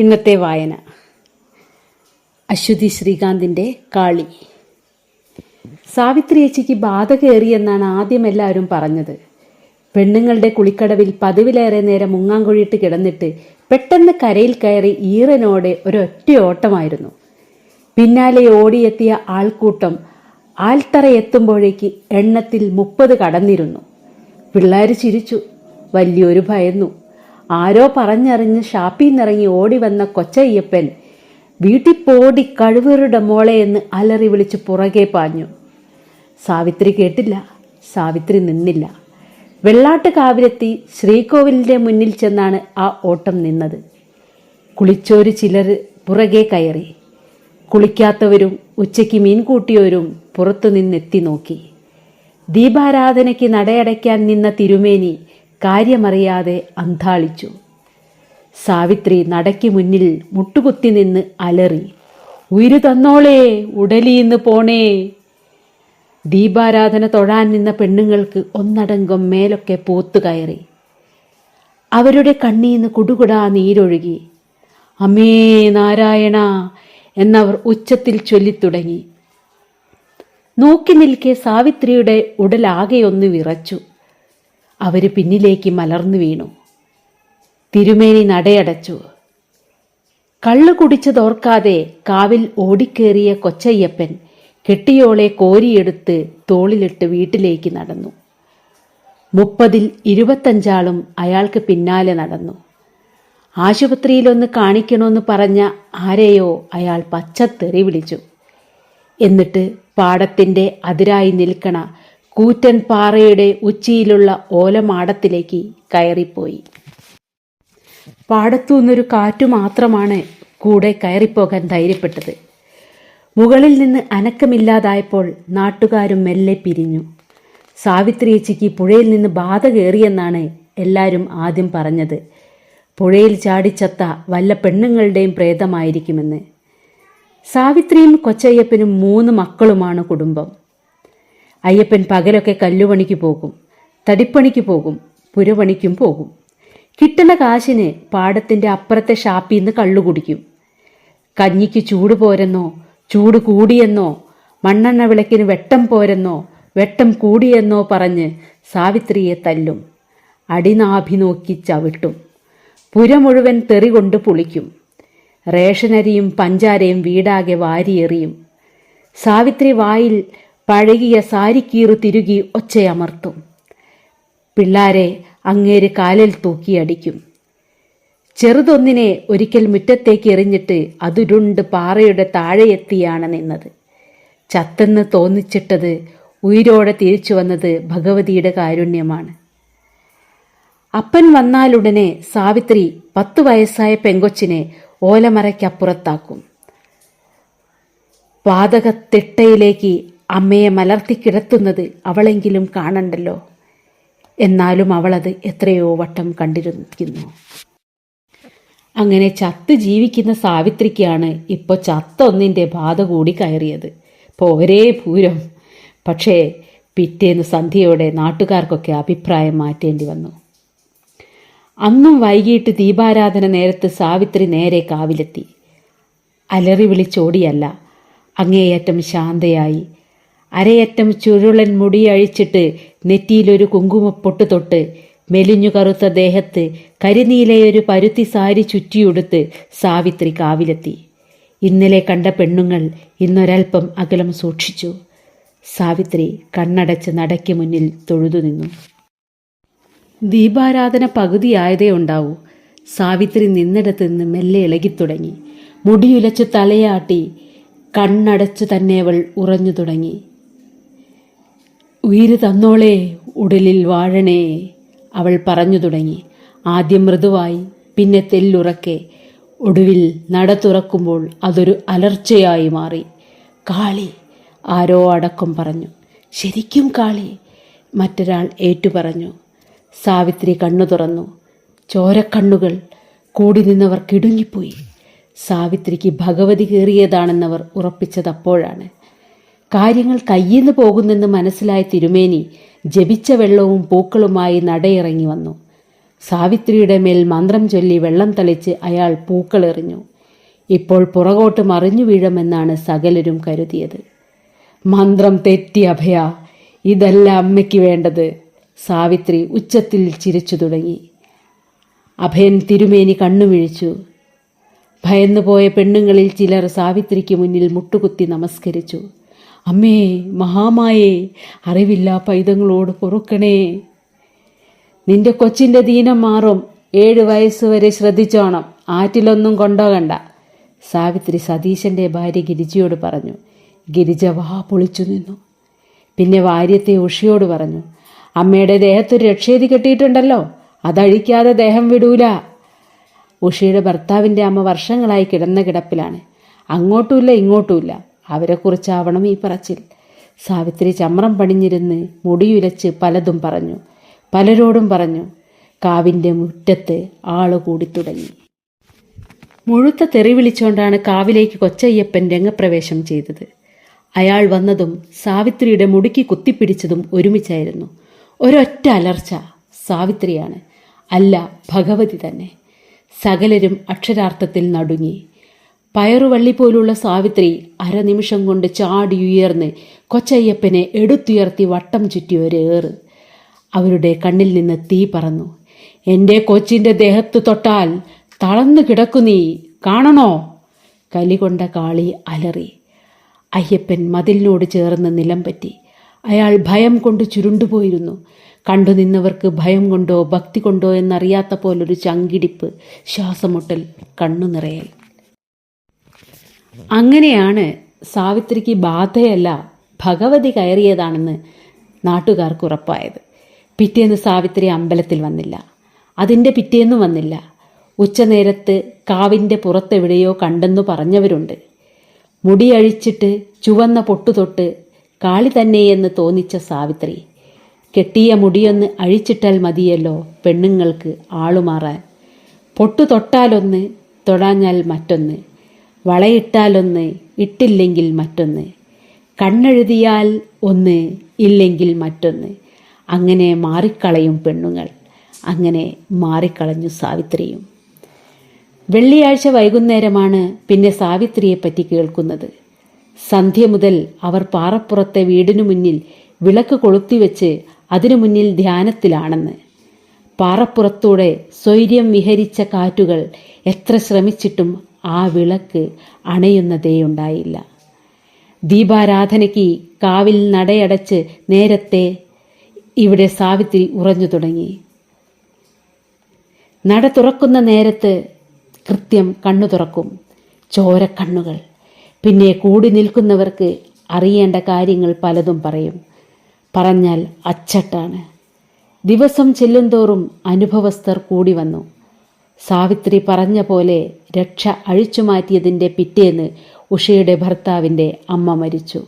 ഇന്നത്തെ വായന. അശ്വതി ശ്രീകാന്തിന്റെ കാളി. സാവിത്രി ചേച്ചിക്ക് ബാധ കയറിയെന്നാണ് ആദ്യം എല്ലാവരും പറഞ്ഞത്. പെണ്ണുങ്ങളുടെ കുളിക്കടവിൽ പതിവിലേറെ നേരം മുങ്ങാങ്കുഴിയിട്ട് കിടന്നിട്ട് പെട്ടെന്ന് കരയിൽ കയറി ഈറനോടെ ഒരൊറ്റ ഓട്ടമായിരുന്നു. പിന്നാലെ ഓടിയെത്തിയ ആൾക്കൂട്ടം ആൽത്തറ എത്തുമ്പോഴേക്ക് എണ്ണത്തിൽ മുപ്പത് കടന്നിരുന്നു. പിള്ളേർ ചിരിച്ചു. വലിയൊരു ഭയന്നു. ആരോ പറഞ്ഞറിഞ്ഞ് ഷാപ്പിൽ നിന്നിറങ്ങി ഓടി വന്ന കൊച്ചയ്യപ്പൻ വീട്ടിൽ പോടി കഴിവറുടെ മോളെ എന്ന് അലറി വിളിച്ച് പുറകെ പാഞ്ഞു. സാവിത്രി കേട്ടില്ല. സാവിത്രി നിന്നില്ല. വെള്ളാട്ട് കാവിലെത്തി ശ്രീകോവിലിന്റെ മുന്നിൽ ചെന്നാണ് ആ ഓട്ടം നിന്നത്. കുളിച്ചോര് ചിലർ പുറകെ കയറി. കുളിക്കാത്തവരും ഉച്ചയ്ക്ക് മീൻ കൂട്ടിയവരും പുറത്തു നിന്നെത്തി നോക്കി. ദീപാരാധനയ്ക്ക് നടയടയ്ക്കാൻ നിന്ന തിരുമേനി കാര്യമറിയാതെ അന്താളിച്ചു സാവിത്രി നടയ്ക്ക് മുന്നിൽ മുട്ടുകുത്തി നിന്ന് അലറി ഉയിര് തന്നോളേ ഉടലിന്ന് പോണേ. ദീപാരാധന തൊഴാൻ നിന്ന പെണ്ണുങ്ങൾക്ക് ഒന്നടങ്കം മേലൊക്കെ പോത്തു കയറി. അവരുടെ കണ്ണീന്ന് കുടുകുടാ നീരൊഴുകി. അമേ നാരായണ എന്നവർ ഉച്ചത്തിൽ ചൊല്ലിത്തുടങ്ങി. നോക്കി നിൽക്കെ സാവിത്രിയുടെ ഉടലാകെയൊന്ന് വിറച്ചു. അവർ പിന്നിലേക്ക് മലർന്നു വീണു. തിരുമേനി നടയടച്ചു. കള്ളു കുടിച്ചതോർക്കാതെ കാവിൽ ഓടിക്കേറിയ കൊച്ചയ്യപ്പൻ കെട്ടിയോളെ കോരിയെടുത്ത് തോളിലിട്ട് വീട്ടിലേക്ക് നടന്നു. മുപ്പതിൽ ഇരുപത്തഞ്ചാളും അയാൾക്ക് പിന്നാലെ നടന്നു. ആശുപത്രിയിലൊന്ന് കാണിക്കണമെന്ന് പറഞ്ഞ ആരെയോ അയാൾ പച്ചത്തെറി വിളിച്ചു. എന്നിട്ട് പാടത്തിന്റെ അതിരായി നിൽക്കണ കൂറ്റൻ പാറയുടെ ഉച്ചിയിലുള്ള ഓലമാടത്തിലേക്ക് കയറിപ്പോയി. പാടത്തുനിന്നൊരു കാറ്റു മാത്രമാണ് കൂടെ കയറിപ്പോകാൻ ധൈര്യപ്പെട്ടത്. മുകളിൽ നിന്ന് അനക്കമില്ലാതായപ്പോൾ നാട്ടുകാരും മെല്ലെ പിരിഞ്ഞു. സാവിത്രിയച്ചിക്ക് പുഴയിൽ നിന്ന് ബാധ കയറിയെന്നാണ് എല്ലാവരും ആദ്യം പറഞ്ഞത്. പുഴയിൽ ചാടിച്ചത്ത വല്ല പെണ്ണുങ്ങളുടെയും പ്രേതമായിരിക്കുമെന്ന്. സാവിത്രിയും കൊച്ചയ്യപ്പനും മൂന്ന് മക്കളുമാണ് കുടുംബം. അയ്യപ്പൻ പകലൊക്കെ കല്ലുപണിക്ക് പോകും തടിപ്പണിക്ക് പോകും പുരപണിക്കും പോകും. കിട്ടുന്ന കാശിന് പാടത്തിന്റെ അപ്പുറത്തെ ഷാപ്പിൽ നിന്ന് കള്ളു കുടിക്കും. കഞ്ഞിക്ക് ചൂട് പോരെന്നോ ചൂട് കൂടിയെന്നോ മണ്ണെണ്ണ വിളക്കിന് വെട്ടം പോരെന്നോ വെട്ടം കൂടിയെന്നോ പറഞ്ഞ് സാവിത്രിയെ തല്ലും. അടിനാഭി നോക്കി ചവിട്ടും. പുര മുഴുവൻ തെറി കൊണ്ട് പുളിക്കും. റേഷനരിയും പഞ്ചാരയും വീടാകെ വാരിയെറിയും. സാവിത്രി വായിൽ പഴകിയ സാരിക്കീറു തിരുകി ഒച്ചയമർത്തും. പിള്ളാരെ അങ്ങേര് കാലിൽ തൂക്കിയടിക്കും ചെറുതൊന്നിനെ ഒരിക്കൽ മുറ്റത്തേക്ക് എറിഞ്ഞിട്ട് അതുരുണ്ട് പാറയുടെ താഴെയെത്തിയാണ് നിന്നത്. ചത്തെന്ന് തോന്നിച്ചിട്ടത് ഉയിരോടെ തിരിച്ചു വന്നത് ഭഗവതിയുടെ കാരുണ്യമാണ്. അപ്പൻ വന്നാലുടനെ സാവിത്രി പത്തു വയസ്സായ പെങ്കൊച്ചിനെ ഓലമറയ്ക്കപ്പുറത്താക്കും പാതകത്തിട്ടയിലേക്ക് അമ്മയെ മലർത്തി കിടത്തുന്നത് അവളെങ്കിലും കാണണ്ടല്ലോ. എന്നാലും അവളത് എത്രയോ വട്ടം കണ്ടിരിക്കുന്നു അങ്ങനെ ചത്ത് ജീവിക്കുന്ന സാവിത്രിക്കാണ് ഇപ്പോൾ ചത്തൊന്നിന്റെ ബാധ കൂടി കയറിയത്. പോരേ പൂരം. പക്ഷേ പിറ്റേന്ന് സന്ധ്യയോടെ നാട്ടുകാർക്കൊക്കെ അഭിപ്രായം മാറ്റേണ്ടി വന്നു. അന്നും വൈകിട്ട് ദീപാരാധന നേരത്ത് സാവിത്രി നേരെ കാവിലെത്തി. അലറി വിളിച്ചോടിയല്ല അങ്ങേയറ്റം ശാന്തയായി അരയറ്റം ചുരുളൻ മുടിയഴിച്ചിട്ട് നെറ്റിയിലൊരു കുങ്കുമപ്പൊട്ട് തൊട്ട് മെലിഞ്ഞു കറുത്ത ദേഹത്ത് കരിനീലയൊരു പരുത്തി സാരി ചുറ്റിയുടുത്ത് സാവിത്രി കാവിലെത്തി. ഇന്നലെ കണ്ട പെണ്ണുങ്ങൾ ഇന്നൊരൽപ്പം അകലം സൂക്ഷിച്ചു. സാവിത്രി കണ്ണടച്ച് നടയ്ക്ക് മുന്നിൽ തൊഴുതു നിന്നു. ദീപാരാധന പകുതിയായതേ ഉണ്ടാവൂ. സാവിത്രി നിന്നിടത്ത് നിന്ന് മെല്ലെ ഇളകിത്തുടങ്ങി. മുടിയുലച്ച് തലയാട്ടി കണ്ണടച്ചു തന്നെ അവൾ ഉറഞ്ഞു തുടങ്ങി. ഉയിര് തന്നോളേ ഉടലിൽ വാഴണേ അവൾ പറഞ്ഞു തുടങ്ങി. ആദ്യം മൃദുവായി പിന്നെ തെല്ലുറക്കെ. ഒടുവിൽ നട തുറക്കുമ്പോൾ അതൊരു അലർച്ചയായി മാറി. കാളി ആരോ അടക്കം പറഞ്ഞു. ശരിക്കും കാളി മറ്റൊരാൾ ഏറ്റുപറഞ്ഞു സാവിത്രി കണ്ണു തുറന്നു. ചോരക്കണ്ണുകൾ കൂടി നിന്നവർ കിടുങ്ങിപ്പോയി. സാവിത്രിക്ക് ഭഗവതി കയറിയതാണെന്നവർ ഉറപ്പിച്ചത് അപ്പോഴാണ്. കാര്യങ്ങൾ കയ്യിന്ന് പോകുന്നെന്ന് മനസ്സിലായ തിരുമേനി ജപിച്ച വെള്ളവും പൂക്കളുമായി നടയിറങ്ങി വന്നു. സാവിത്രിയുടെ മേൽ മന്ത്രം ചൊല്ലി വെള്ളം തളിച്ച് അയാൾ പൂക്കളെറിഞ്ഞു ഇപ്പോൾ പുറകോട്ട് മറിഞ്ഞു വീഴുമെന്നാണ് സകലരും കരുതിയത്. മന്ത്രം തെറ്റി അഭയ. ഇതല്ല അമ്മയ്ക്ക് വേണ്ടത്. സാവിത്രി ഉച്ചത്തിൽ ചിരിച്ചു തുടങ്ങി. അഭയൻ തിരുമേനി കണ്ണുമിഴിച്ചു. ഭയന്നുപോയ പെണ്ണുങ്ങളിൽ ചിലർ സാവിത്രിക്ക് മുന്നിൽ മുട്ടുകുത്തി നമസ്കരിച്ചു. അമ്മേ മഹാമായേ അറിവില്ല പൈതങ്ങളോട് പൊറുക്കണേ. നിന്റെ കൊച്ചിന്റെ ദീനം മാറും. ഏഴ് വയസ്സ് വരെ ശ്രദ്ധിച്ചോണം. ആറ്റിലൊന്നും കൊണ്ടോകണ്ട. സാവിത്രി സതീശന്റെ ഭാര്യ ഗിരിജയോട് പറഞ്ഞു. ഗിരിജ വാ പൊളിച്ചു നിന്നു. പിന്നെ വാര്യത്തെ ഉഷിയോട് പറഞ്ഞു. അമ്മയുടെ ദേഹത്തൊരു രക്ഷേതി കെട്ടിയിട്ടുണ്ടല്ലോ. അതഴിക്കാതെ ദേഹം വിടൂല. ഉഷയുടെ ഭർത്താവിന്റെ അമ്മ വർഷങ്ങളായി കിടന്ന കിടപ്പിലാണ്. അങ്ങോട്ടുമില്ല ഇങ്ങോട്ടുമില്ല. അവരെക്കുറിച്ചാവണം ഈ പറച്ചിൽ. സാവിത്രി ചമ്രം പണിഞ്ഞിരുന്ന് മുടിയുലച്ച് പലതും പറഞ്ഞു. പലരോടും പറഞ്ഞു. കാവിന്റെ മുറ്റത്ത് ആൾ കൂടി തുടങ്ങി മുഴുത്ത തെറി വിളിച്ചുകൊണ്ടാണ് കാവിലേക്ക് കൊച്ചയ്യപ്പൻ രംഗപ്രവേശം ചെയ്തത്. അയാൾ വന്നതും സാവിത്രിയുടെ മുടുക്കി കുത്തിപ്പിടിച്ചതും ഒരുമിച്ചായിരുന്നു. ഒരൊറ്റ അലർച്ച സാവിത്രിയാണ്. അല്ല ഭഗവതി തന്നെ. സകലരും അക്ഷരാർത്ഥത്തിൽ നടുങ്ങി. പയറുവള്ളി പോലുള്ള സാവിത്രി അരനിമിഷം കൊണ്ട് ചാടിയുയർന്ന് കൊച്ചയ്യപ്പനെ എടുത്തുയർത്തി വട്ടം ചുറ്റി ഒരേറ് അവരുടെ കണ്ണിൽ നിന്ന് തീ പറന്നു. എന്റെ കൊച്ചിന്റെ ദേഹത്ത് തൊട്ടാൽ തളർന്നു കിടക്കു നീ. കാണണോ? കലികൊണ്ട കാളി അലറി. അയ്യപ്പൻ മതിലിനോട് ചേർന്ന് നിലം പറ്റി. അയാൾ ഭയം കൊണ്ട് ചുരുണ്ടുപോയിരുന്നു. കണ്ടു നിന്നവർക്ക് ഭയം കൊണ്ടോ ഭക്തി കൊണ്ടോ എന്നറിയാത്ത പോലൊരു ചങ്കിടിപ്പ് ശ്വാസമുട്ടൽ കണ്ണു നിറയൽ അങ്ങനെയാണ് സാവിത്രിക്ക് ബാധയല്ല ഭഗവതി കയറിയതാണെന്ന് നാട്ടുകാർക്ക് ഉറപ്പായത്. പിറ്റേന്ന് സാവിത്രി അമ്പലത്തിൽ വന്നില്ല. അതിന്റെ പിറ്റേന്നും വന്നില്ല. ഉച്ചനേരത്ത് കാവിന്റെ പുറത്തെവിടെയോ കണ്ടെന്നു പറഞ്ഞവരുണ്ട്. മുടിയഴിച്ചിട്ട് ചുവന്ന പൊട്ടുതൊട്ട് കാളി തന്നെയെന്ന് തോന്നിച്ച സാവിത്രി കെട്ടിയ മുടിയൊന്ന് അഴിച്ചിട്ടാൽ മതിയല്ലോ പെണ്ണുങ്ങൾക്ക് ആളുമാറാൻ. പൊട്ടു തൊട്ടാലൊന്ന് തൊടാഞ്ഞാൽ മറ്റൊന്ന്. വളയിട്ടാലൊന്ന് ഇട്ടില്ലെങ്കിൽ മറ്റൊന്ന്. കണ്ണെഴുതിയാൽ ഒന്ന് ഇല്ലെങ്കിൽ മറ്റൊന്ന്. അങ്ങനെ മാറിക്കളയും പെണ്ണുങ്ങൾ. അങ്ങനെ മാറിക്കളഞ്ഞു സാവിത്രിയും. വെള്ളിയാഴ്ച വൈകുന്നേരമാണ് പിന്നെ സാവിത്രിയെപ്പറ്റി കേൾക്കുന്നത്. സന്ധ്യ മുതൽ അവർ പാറപ്പുറത്തെ വീടിനു മുന്നിൽ വിളക്ക് കൊളുത്തിവെച്ച് അതിനു മുന്നിൽ ധ്യാനത്തിലാണെന്ന്. പാറപ്പുറത്തൂടെ സ്വൈര്യം വിഹരിച്ച കാറ്റുകൾ എത്ര ശ്രമിച്ചിട്ടും ആ വിളക്ക് അണയുന്നതേയുണ്ടായില്ല. ദീപാരാധനയ്ക്ക് കാവിൽ നടയടച്ച് നേരത്തെ ഇവിടെ സാവിത്രി ഉറഞ്ഞു തുടങ്ങി. നട തുറക്കുന്ന നേരത്ത് കൃത്യം കണ്ണു തുറക്കും. ചോരക്കണ്ണുകൾ. പിന്നെ കൂടി നിൽക്കുന്നവർക്ക് അറിയേണ്ട കാര്യങ്ങൾ പലതും പറയും. പറഞ്ഞാൽ അച്ചട്ടാണ്. ദിവസം ചെല്ലുന്തോറും അനുഭവസ്ഥർ കൂടി വന്നു. സാവിത്രി പറഞ്ഞ പോലെ രക്ഷ അഴിച്ചുമാറ്റിയതിന്റെ പിറ്റേന്ന് ഉഷയുടെ ഭർത്താവിന്റെ അമ്മ മരിച്ചു